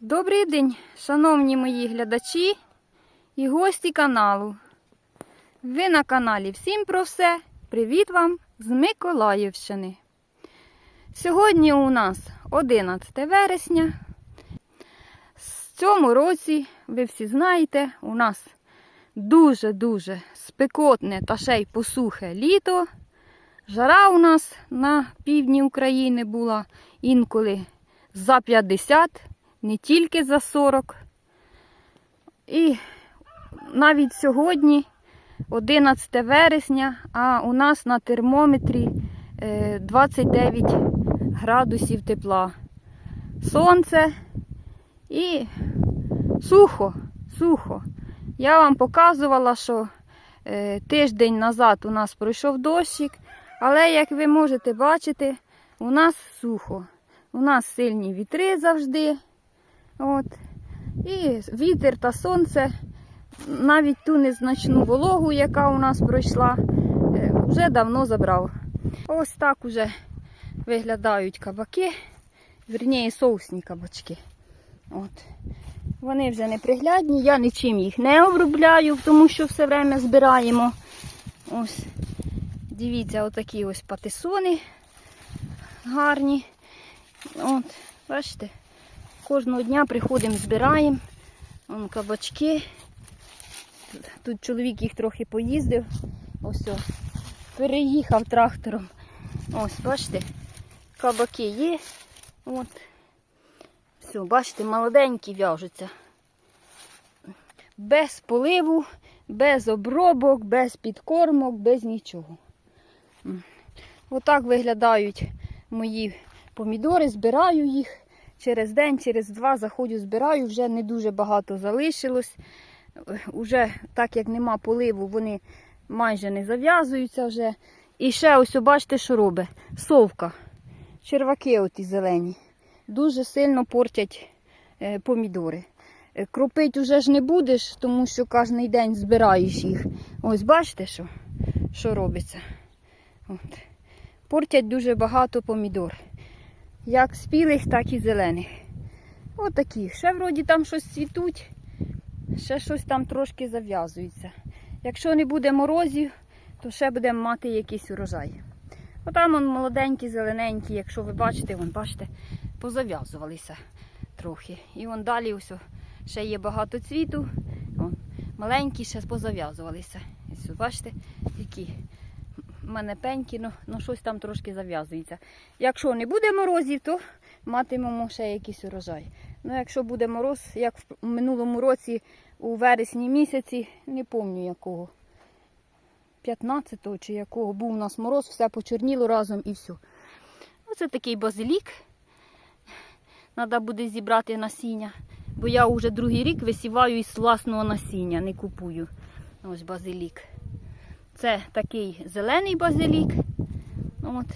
Добрий день, шановні мої глядачі і гості каналу. Ви на каналі Всім про все. Привіт вам з Миколаївщини. Сьогодні у нас 11 вересня. В цьому році, ви всі знаєте, у нас дуже-дуже спекотне та ще й посухе літо. Жара у нас на півдні України була інколи за 50, не тільки за 40. І навіть сьогодні, 11 вересня, а у нас на термометрі е, 29 градусів тепла. Сонце і сухо, сухо. Я вам показувала, що е, тиждень назад у нас пройшов дощик, але, як ви можете бачити, у нас сухо. У нас сильні вітри завжди. От. І вітер та сонце, навіть ту незначну вологу, яка у нас пройшла, е, вже давно забрав. Ось так уже виглядають кабаки, верніше соусні кабачки. От. Вони вже неприглядні, я нічим їх не обробляю, тому що все время збираємо. Ось, дивіться, отакі ось патисони гарні. От, бачите, кожного дня приходимо, збираємо. Вон кабачки. Тут чоловік їх трохи поїздив. Ось переїхав трактором. Ось, бачите, кабаки є. От. Все, бачите, молоденькі в'яжуться. Без поливу, без обробок, без підкормок, без нічого. Отак виглядають мої помідори, збираю їх. Через день, через два заходжу, збираю, вже не дуже багато залишилось. Уже так як нема поливу, вони майже не зав'язуються вже. І ще ось, бачите, що робить? Совка. Черваки оті зелені. Дуже сильно портять е, помідори. Е, Кропить уже ж не будеш, тому що кожен день збираєш їх. Ось бачите, що, що робиться. От. Портять дуже багато помідор. Як спілих, так і зелених. Отакі. Ще вроді там щось цвітуть, ще щось там трошки зав'язується. Якщо не буде морозів, то ще будемо мати якийсь урожай. Отам он молоденькі, зелененькі, якщо ви бачите, вон, бачите, позав'язувалися трохи. І вон далі ось ще є багато цвіту. Вон, маленькі ще позав'язувалися. Бачите, які мене пенькі, ну, ну щось там трошки зав'язується. Якщо не буде морозів, то матимемо ще якийсь урожай. Ну, якщо буде мороз, як в минулому році у вересні місяці, не пам'ятаю якого. 15-го чи якого був у нас мороз, все почорніло разом і все. Оце такий базилік. Треба буде зібрати насіння. Бо я вже другий рік висіваю із власного насіння, не купую. Ось базилік. Це такий зелений базилік. От.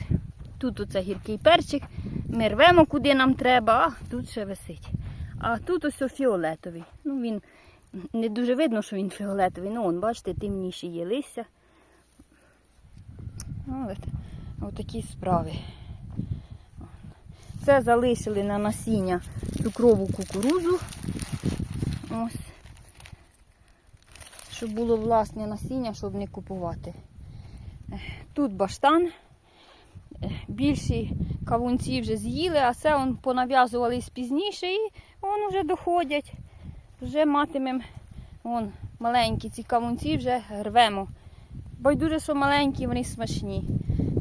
Тут оце гіркий перчик. Ми рвемо, куди нам треба, а тут ще висить. А тут ось фіолетовий. Ну, він не дуже видно, що він фіолетовий. Ну, он, бачите, темніші є листя. От, отакі справи. Це залишили на насіння цукрову кукурузу. Ось. Щоб було власне насіння, щоб не купувати. Тут баштан. Більші кавунці вже з'їли, а це он понав'язувались пізніше і вон вже доходять. Вже матимемо маленькі ці кавунці вже рвемо. Байдуже, що маленькі, вони смачні.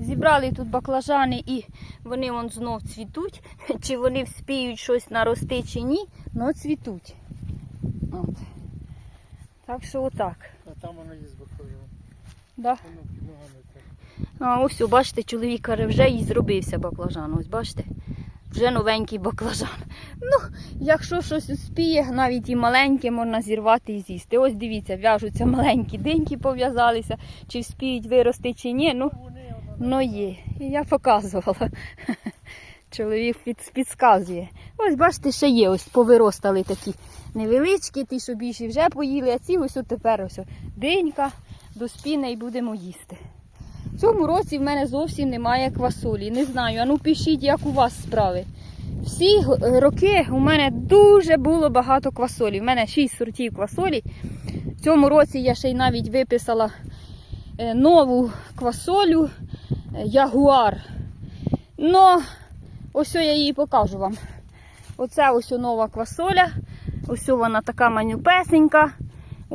Зібрали тут баклажани і вони вон знов цвітуть. Чи вони вспіють щось нарости, чи ні, але цвітуть. От. Так що отак. А там воно є з баклажан. Да. А ось, бачите, чоловік каже, вже і зробився баклажан. Ось бачите, вже новенький баклажан. Ну, якщо щось успіє, навіть і маленьке можна зірвати і з'їсти. Ось дивіться, в'яжуться маленькі диньки пов'язалися, чи вспіють вирости, чи ні. Ну, ну є. Я показувала. Чоловік під, підказує. Ось бачите, ще є, ось повиростали такі невеличкі, ті, що більші вже поїли, а ці ось тепер ось о, динька, доспіне і будемо їсти. Цьому році в мене зовсім немає квасолі. Не знаю, а ну пишіть, як у вас справи. Всі роки у мене дуже було багато квасолі. У мене 6 сортів квасолі. В цьому році я ще й навіть виписала е, нову квасолю е, Ягуар. Ну, ось я її покажу вам. Оце ось нова квасоля. Ось вона така манюпесенька.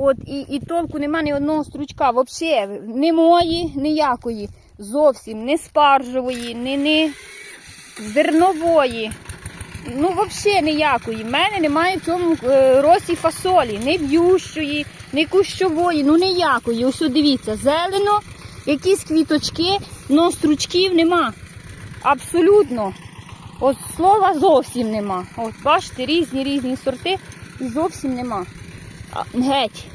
От, і, і толку нема ні одного стручка. Взагалі, ні мої, ніякої. Зовсім не спаржової, ні, ні зернової. Ну, взагалі ніякої. В мене немає в цьому е, росі фасолі, ні б'ющої, ні кущової, ну ніякої. Ось дивіться, зелено, якісь квіточки, но стручків нема. Абсолютно. От слова зовсім нема. От бачите, різні різні сорти і зовсім нема. Геть.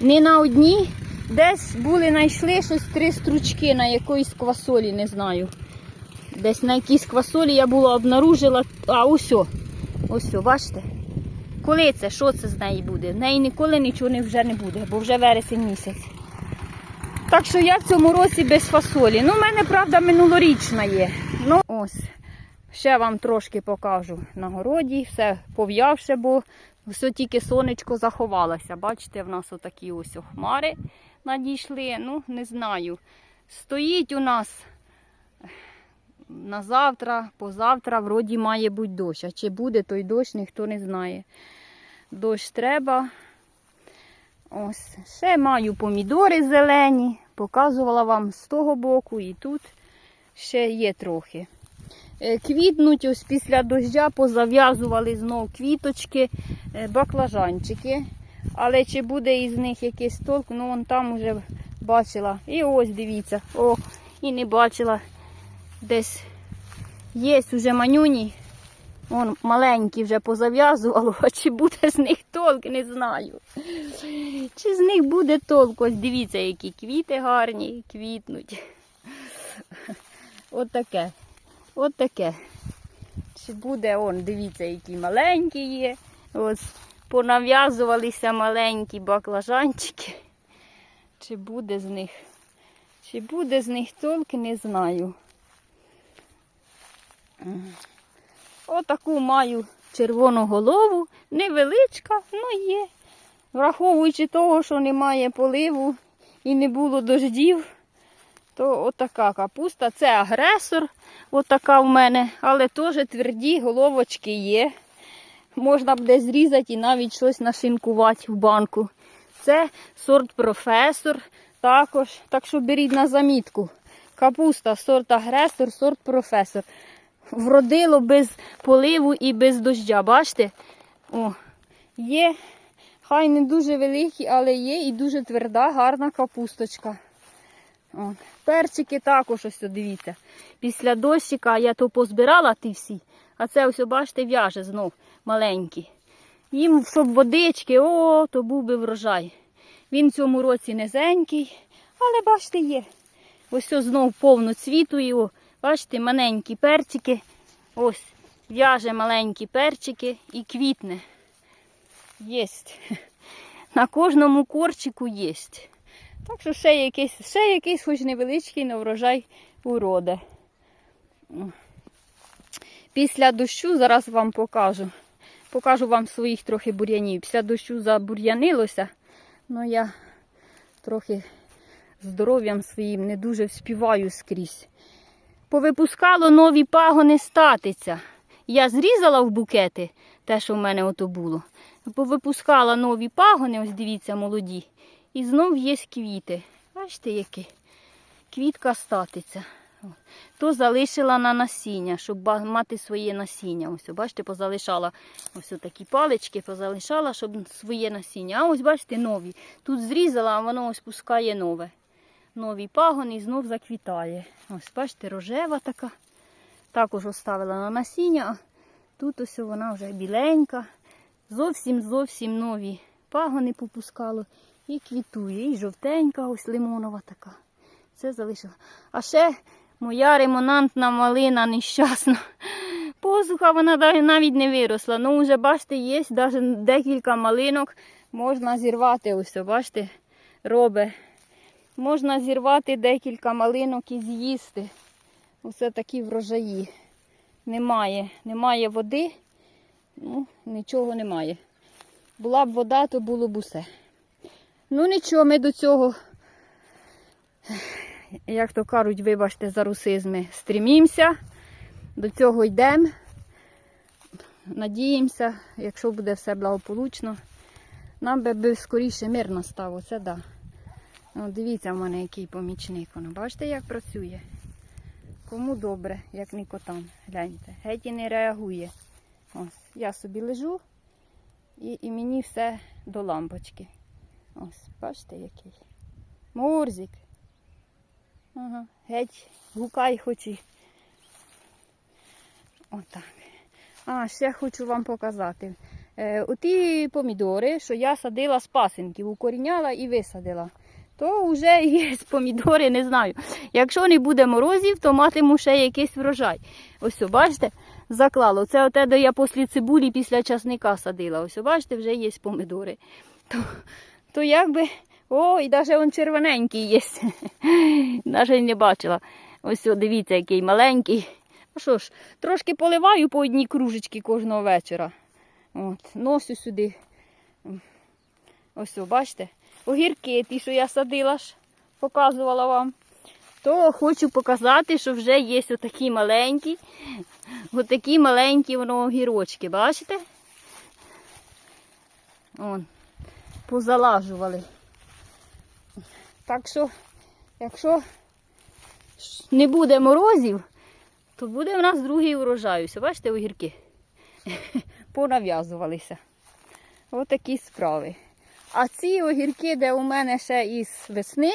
Не на одній. Десь були, знайшли щось три стручки на якоїсь квасолі, не знаю. Десь на якійсь квасолі я була обнаружила. А ось. о, Ось, бачите? Коли це? Що це з неї буде? В неї ніколи нічого не вже не буде, бо вже вересень місяць. Так що я в цьому році без фасолі. Ну, в мене, правда, минулорічна є. Ну, ось. Ще вам трошки покажу на городі, все пов'явше, бо все тільки сонечко заховалося. Бачите, в нас отакі ось хмари надійшли. Ну, не знаю. Стоїть у нас на завтра, позавтра, вроді має бути дощ. А чи буде той дощ, ніхто не знає. Дощ треба. Ось. Ще маю помідори зелені. Показувала вам з того боку і тут ще є трохи. Е, Квітнуть ось після дождя позав'язували знов квіточки, е, баклажанчики. Але чи буде із них якийсь толк, ну вон там вже бачила. І ось дивіться, о, і не бачила. Десь є вже манюні. Вон маленькі вже позав'язувало, а чи буде з них толк, не знаю. Чи з них буде толк? Ось дивіться, які квіти гарні, квітнуть. От таке. От таке. Чи буде он, дивіться, які маленькі є. Ось понав'язувалися маленькі баклажанчики. Чи буде з них? Чи буде з них толк, не знаю. Отаку маю червону голову, невеличка, ну є. Враховуючи того, що немає поливу і не було дождів, то отака капуста. Це агресор, отака в мене, але теж тверді головочки є. Можна буде зрізати і навіть щось нашинкувати в банку. Це сорт професор також. Так що беріть на замітку. Капуста, сорт агресор, сорт професор. Вродило без поливу і без дождя. Бачите? О, є, хай не дуже великі, але є і дуже тверда, гарна капусточка. О, перчики також ось дивіться. Після дощика я то позбирала ті всі, а це ось, бачите, в'яже знов маленькі. Їм, щоб водички, о, то був би врожай. Він в цьому році низенький, але бачите, є. Ось знов повно цвіту його. Бачите, маленькі перчики. Ось, в'яже маленькі перчики і квітне. Єсть. На кожному корчику єсть. Так що ще якийсь, ще якийсь хоч невеличкий на врожай уроде. Після дощу зараз вам покажу. Покажу вам своїх трохи бур'янів. Після дощу забур'янилося, але я трохи здоров'ям своїм не дуже вспіваю скрізь. Повипускало нові пагони статиця. Я зрізала в букети те, що в мене ото було. Повипускала нові пагони, ось дивіться, молоді. І знов є квіти. Бачите, які? Квітка статиця. То залишила на насіння, щоб мати своє насіння. Ось, бачите, позалишала ось такі палички, позалишала, щоб своє насіння. А ось бачите, нові. Тут зрізала, а воно ось пускає нове. Нові пагони і знов заквітає. Ось, бачите, рожева така. Також оставила на насіння. Тут ось вона вже біленька. Зовсім зовсім нові пагони попускало. І квітує, і жовтенька, ось лимонова така. Це залишила. А ще моя ремонантна малина нещасна. Посуха вона навіть не виросла. Ну, вже бачите, є навіть декілька малинок можна зірвати. Ось, бачите, робить Можна зірвати декілька малинок і з'їсти. Усе такі врожаї. Немає, немає води, ну, нічого немає. Була б вода, то було б усе. Ну нічого, ми до цього, як то кажуть, вибачте за русизми, стрімімося, до цього йдемо. Надіємося, якщо буде все благополучно, нам би, би скоріше мир настав, оце да. О, дивіться в мене який помічник. Воно. Бачите, як працює? Кому добре, як не котам. Гляньте. Геть і не реагує. Ось, я собі лежу і, і мені все до лампочки. Ось, бачите, який. Мурзик. Ага, геть, гукай хочі. Отак. А, ще хочу вам показати. Е, оті помідори, що я садила з пасинків, укоріняла і висадила. То вже є помідори, не знаю. Якщо не буде морозів, то матиму ще якийсь врожай. Ось, бачите, заклало. Це оте, де я після цибулі, після часника садила. Ось, бачите, вже є помідори. То, то якби. О, і навіть он червоненький є. Навіть не бачила. Ось, дивіться, який маленький. Ну що ж, трошки поливаю по одній кружечці кожного вечора. От, носю сюди. Ось, о, бачите, огірки, ті, що я садила ж, показувала вам. То хочу показати, що вже є отакі маленькі, отакі маленькі воно огірочки, бачите? Вон, позалажували. Так що, якщо не буде морозів, то буде в нас другий урожай. Ось, бачите, огірки понав'язувалися. Отакі справи. А ці огірки, де у мене ще із весни,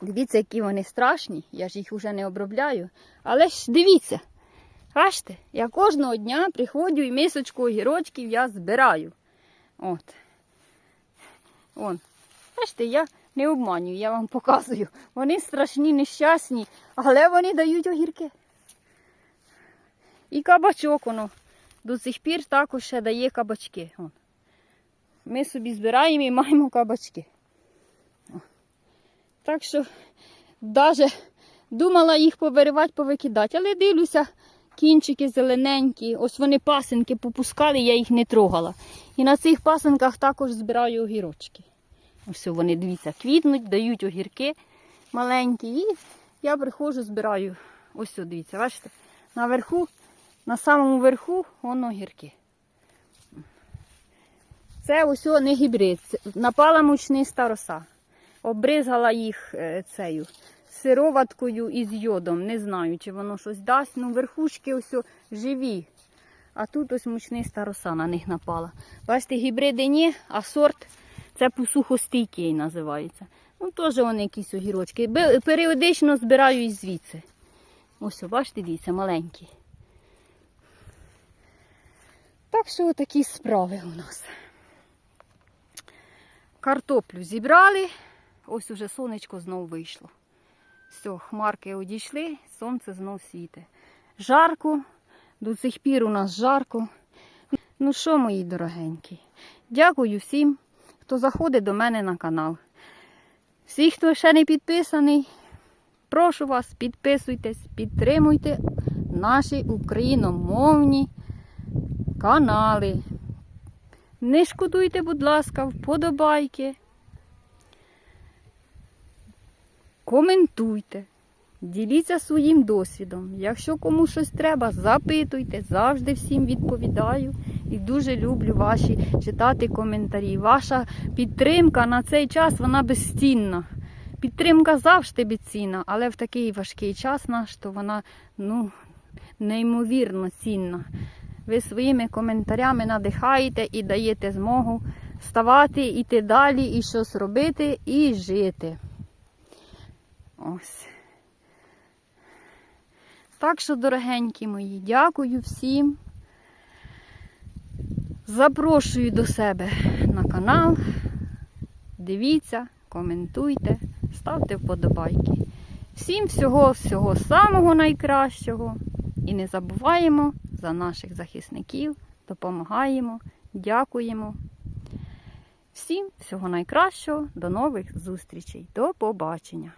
дивіться, які вони страшні. Я ж їх вже не обробляю. Але ж дивіться, бачите, я кожного дня приходжу і мисочку огірочків я збираю. От. Вон. Бачите, я не обманюю, я вам показую. Вони страшні, нещасні, але вони дають огірки. І кабачок воно до сих пір також ще дає кабачки. Вон. Ми собі збираємо і маємо кабачки. Так що навіть думала їх повиривати, повикидати, але дивлюся, кінчики зелененькі, ось вони пасинки попускали, я їх не трогала. І на цих пасинках також збираю огірочки. Ось вони, дивіться, квітнуть, дають огірки маленькі. І я приходжу, збираю. Ось, дивіться, бачите, наверху, на самому верху воно огірки. Це ось не гібрид. Напала мучниста роса. Обризала їх е, цею сироваткою із йодом. Не знаю, чи воно щось дасть. Ну, верхушки ось живі. А тут ось мучниста роса на них напала. Бачите, гібриди ні, а сорт це посухостійкий називається. Ну, теж вони якісь огірочки. Періодично збираю і звідси. Ось, бачите, дивіться, маленькі. Так що такі справи у нас. Картоплю зібрали. Ось уже сонечко знов вийшло. Все, хмарки одійшли, сонце знов світе. Жарко, до цих пір у нас жарко. Ну що, мої дорогенькі, дякую всім, хто заходить до мене на канал. Всі, хто ще не підписаний, прошу вас, підписуйтесь, підтримуйте наші україномовні канали. Не шкодуйте, будь ласка, вподобайки. Коментуйте, діліться своїм досвідом. Якщо комусь щось треба, запитуйте, завжди всім відповідаю. І дуже люблю ваші читати коментарі. Ваша підтримка на цей час вона безцінна. Підтримка завжди безцінна, але в такий важкий час наш, то вона ну, неймовірно цінна. Ви своїми коментарями надихаєте і даєте змогу вставати, іти далі, і щось робити, і жити. Ось. Так що, дорогенькі мої, дякую всім. Запрошую до себе на канал. Дивіться, коментуйте, ставте вподобайки. Всім всього-всього самого найкращого. І не забуваємо за наших захисників, допомагаємо, дякуємо. Всім всього найкращого, до нових зустрічей, до побачення!